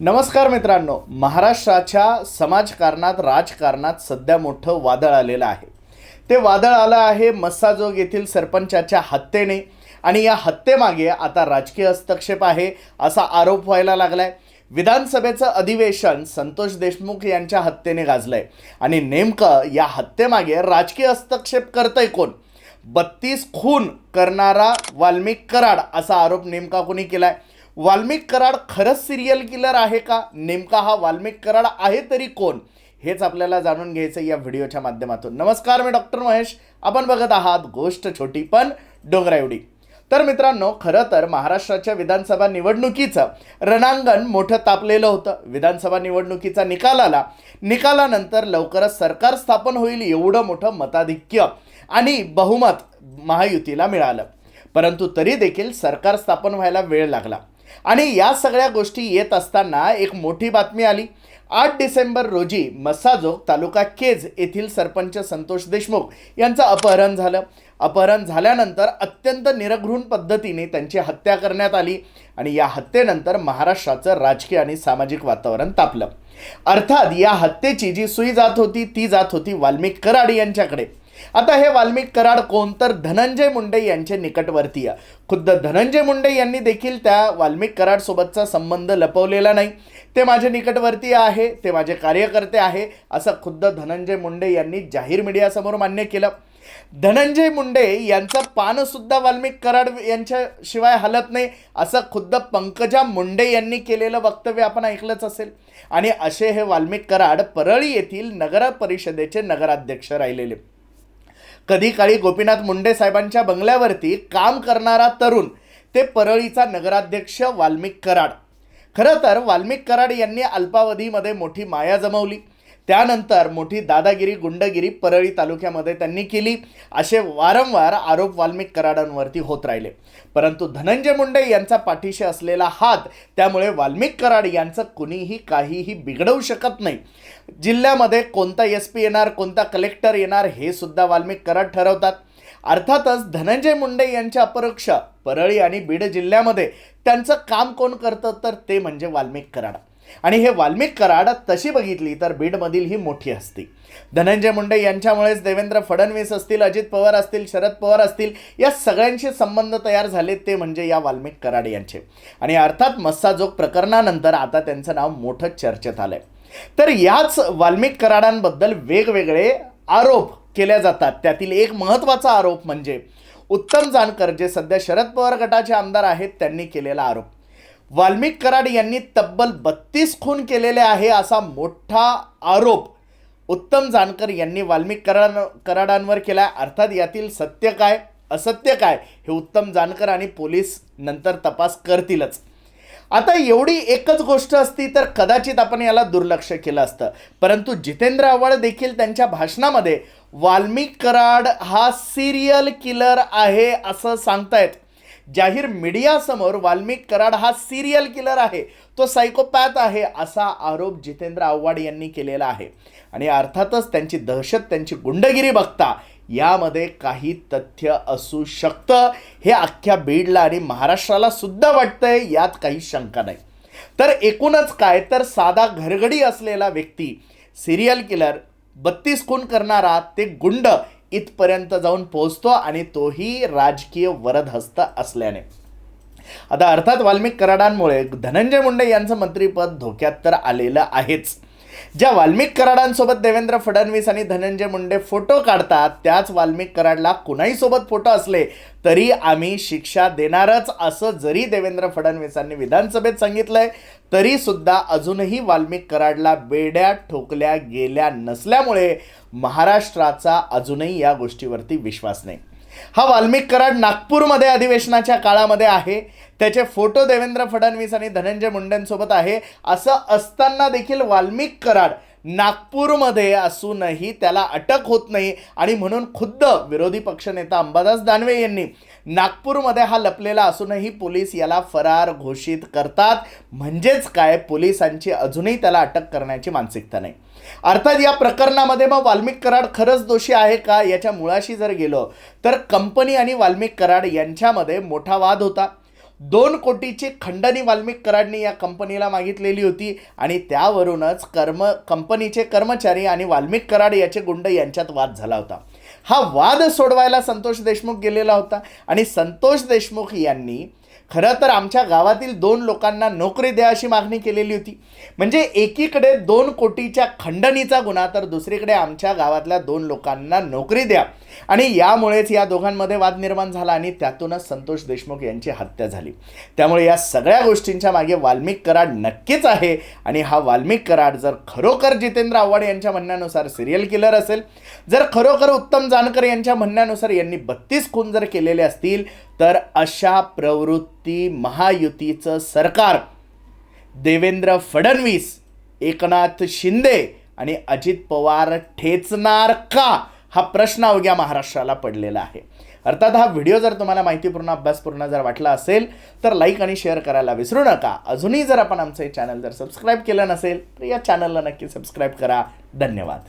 नमस्कार मित्रांनो महाराष्ट्राच्या समाजकारणात राजकारणात सध्या मोठं वादळ आलेलं आहे. ते वादळ आलं आहे मस्साजोग येथील सरपंचाच्या हत्येने आणि या हत्येमागे आता राजकीय हस्तक्षेप आहे असा आरोप व्हायला लागलाय. विधानसभेचं अधिवेशन संतोष देशमुख यांच्या हत्येने गाजलंय आणि नेमकं या हत्येमागे राजकीय हस्तक्षेप करतंय कोण? बत्तीस खून करणारा वाल्मिक कराड असा आरोप नेमका कोणी केलाय? वाल्मिक कराड खरंच सिरियल किलर आहे का? नेमका हा वाल्मिक कराड आहे तरी कोण? हेच आपल्याला जाणून घ्यायचं या व्हिडिओच्या माध्यमातून. नमस्कार मी डॉक्टर महेश. आपण बघत आहात गोष्ट छोटी पण डोंगरा एवढी. तर मित्रांनो खरं तर महाराष्ट्राच्या विधानसभा निवडणुकीचं रणांगण मोठं तापलेलं होतं. विधानसभा निवडणुकीचा निकाल आला. निकालानंतर लवकरच सरकार स्थापन होईल एवढं मोठं मताधिक्य आणि बहुमत महायुतीला मिळालं. परंतु तरी देखील सरकार स्थापन व्हायला वेळ लागला. आणि या सगळ्या गोष्टी येत असताना एक मोठी बातमी आली. आठ डिसेंबर रोजी मसाजोग तालुका केज येथील सरपंच संतोष देशमुख यांचं अपहरण झालं. अपहरण झाल्यानंतर अत्यंत निरघृण पद्धतीने त्यांची हत्या करण्यात आली आणि या हत्येनंतर महाराष्ट्राचं राजकीय आणि सामाजिक वातावरण तापलं. अर्थात या हत्येची जी सुई जात होती ती जात होती वाल्मिक कराड यांच्याकडे. आता हे वाल्मिक कराड कोण? तर धनंजय मुंडे यांचे निकटवर्तीय. खुद्द धनंजय मुंडे यांनी देखील त्या वाल्मिक कराड सोबतचा संबंध लपवलेला नाही. ते माझे निकटवर्तीय आहे ते माझे कार्यकर्ते आहे असं खुद्द धनंजय मुंडे यांनी जाहीर मीडियासमोर मान्य केलं. धनंजय मुंडे यांचं पान सुद्धा वाल्मिक कराड यांच्या शिवाय हलत नाही असं खुद्द पंकजा मुंडे यांनी केलेलं वक्तव्य आपण ऐकलंच असेल. आणि असे हे वाल्मिक कराड परळी येथील नगर परिषदेचे नगराध्यक्ष राहिलेले. कधी काळी गोपीनाथ मुंडे साहेबांच्या बंगल्यावरती काम करणारा तरुण ते परळीचा नगराध्यक्ष वाल्मिक कराड. खरं तर वाल्मिक कराड यांनी अल्पावधीमध्ये मोठी माया जमवली. त्यानंतर मोठी दादागिरी गुंडगिरी परळी तालुक्यामध्ये त्यांनी केली. असे वारंवार आरोप वाल्मिक कराडांवरती होत राहिले. परंतु धनंजय मुंडे यांचा पाठीशी असलेला हात त्यामुळे वाल्मिक कराड यांचं कुणीही काहीही बिघडवू शकत नाही. जिल्ह्यामध्ये कोणता एस पी येणार कोणता कलेक्टर येणार हे सुद्धा वाल्मिक कराड ठरवतात. अर्थातच धनंजय मुंडे यांच्या अपरोक्ष परळी आणि बीड जिल्ह्यामध्ये त्यांचं काम कोण करतं तर ते म्हणजे वाल्मिक कराड. आणि हे वाल्मिक कराड तशी बघितली तर बीडमधील ही मोठी हस्ती. धनंजय मुंडे यांच्यामुळेच देवेंद्र फडणवीस असतील अजित पवार असतील शरद पवार असतील या सगळ्यांशी संबंध तयार झाले ते म्हणजे या वाल्मिक कराड यांचे. आणि अर्थात मस्साजोग प्रकरणानंतर आता त्यांचं नाव मोठं चर्चेत आलंय. तर याच वाल्मिक कराडांबद्दल वेगवेगळे आरोप केल्या जातात. त्यातील एक महत्त्वाचा आरोप म्हणजे उत्तम जानकर जे सध्या शरद पवार गटाचे आमदार आहेत त्यांनी केलेला आरोप. वाल्मिक कराड यांनी तब्बल बत्तीस खून केलेले आहे असा मोठा आरोप उत्तम जानकर यांनी वाल्मिक कराड कराडांवर केला अर्थात यातील सत्य काय असत्य काय हे उत्तम जानकर आणि पोलीस नंतर तपास करतीलच. आता एवढी एकच गोष्ट असती तर कदाचित आपण याला दुर्लक्ष केलं असतं. परंतु जितेंद्र आव्हाड देखील त्यांच्या भाषणामध्ये वाल्मिक कराड हा सिरियल किलर आहे असं सांगतायत. जाहीर मीडियासमोर वाल्मिक कराड हा सिरियल किलर आहे. तो सायकोपॅथ आहे असा आरोप जितेंद्र आव्हाड यांनी केलेला आहे. आणि अर्थातच त्यांची दहशत त्यांची गुंडगिरी बघता यामध्ये काही तथ्य असू शकतं. हे अख्ख्या बीडला आणि महाराष्ट्राला सुद्धा वाटतंय यात काही शंका नाही. तर एकूणच काय? तर साधा घरगडी असलेला व्यक्ती सिरियल किलर बत्तीस खून करणारा ते गुंड इथपर्यंत जाऊन पोहोचतो आणि तोही राजकीय वरदहस्त असल्याने. आता अर्थात वाल्मिक कराडांमुळे धनंजय मुंडे यांचं मंत्रीपद धोक्यात तर आलेलं आहेच. ज्या वाल्मिक कराडांसोबत देवेंद्र फडणवीस आणि धनंजय मुंडे फोटो काढतात त्याच वाल्मिक कराडला कुणाही सोबत फोटो असले तरी आम्ही शिक्षा देणारच असं जरी देवेंद्र फडणवीसांनी विधानसभेत सांगितलंय तरी सुद्धा अजूनही वाल्मिक कराडला बेड्या ठोकल्या गेल्या नसल्यामुळे महाराष्ट्राचा अजूनही या गोष्टीवरती विश्वास नाही. हा वाल्मिक कराड नागपूरमध्ये अधिवेशनाच्या काळामध्ये आहे. त्याचे फोटो देवेंद्र फडणवीस आणि धनंजय मुंडेंसोबत आहे. असं असताना देखील वाल्मिक कराड नागपूरमध्ये असूनही त्याला अटक होत नाही. आणि म्हणून खुद्द विरोधी पक्षनेता अंबादास दानवे यांनी नागपूरमध्ये हा लपलेला असूनही पोलीस याला फरार घोषित करतात. म्हणजेच काय? पोलिसांची अजूनही त्याला अटक करण्याची मानसिकता नाही. अर्थात या प्रकरणामध्ये मग वाल्मिक कराड खरंच दोषी आहे का? याच्या मुळाशी जर गेलो तर कंपनी आणि वाल्मिक कराड यांच्यामध्ये मोठा वाद होता. दोन कोटीची खंडणी वाल्मिक कराडनी या कंपनीला मागितलेली होती आणि त्यावरूनच कर्म कंपनीचे कर्मचारी आणि वाल्मिक कराड याचे गुंड यांच्यात वाद झाला होता. हा वाद सोडवायला संतोष देशमुख गेलेला होता आणि संतोष देशमुख यांनी खरं तर आमच्या गावातील दोन लोकांना नोकरी द्या अशी मागणी केलेली होती. म्हणजे एकीकडे दोन कोटीच्या खंडणीचा गुन्हा तर दुसरीकडे आमच्या गावातल्या दोन लोकांना नोकरी द्या. आणि यामुळेच या दोघांमध्ये वाद निर्माण झाला आणि त्यातूनच संतोष देशमुख यांची हत्या झाली. त्यामुळे या सगळ्या गोष्टींच्या मागे वाल्मिक कराड नक्कीच आहे. आणि हा वाल्मिक कराड जर खरोखर जितेंद्र आव्हाड यांच्या म्हणण्यानुसार सिरियल किलर असेल जर खरोखर उत्तम जानकर यांच्या म्हणण्यानुसार यांनी बत्तीस खून जर केलेले असतील तर अशा प्रवृत्ती महायुतीचं सरकार. देवेंद्र फडणवीस एकनाथ शिंदे आणि अजित पवार ठेचणार का? हा प्रश्न अवघ्या महाराष्ट्राला पडलेला आहे. अर्थात हा व्हिडिओ जर तुम्हाला माहितीपूर्ण अभ्यासपूर्ण जर वाटला असेल तर लाईक आणि शेअर करायला विसरू नका. अजूनही जर आपण आमचं हे चॅनल जर सबस्क्राईब केलं नसेल तर या चॅनलला नक्की सबस्क्राईब करा. धन्यवाद.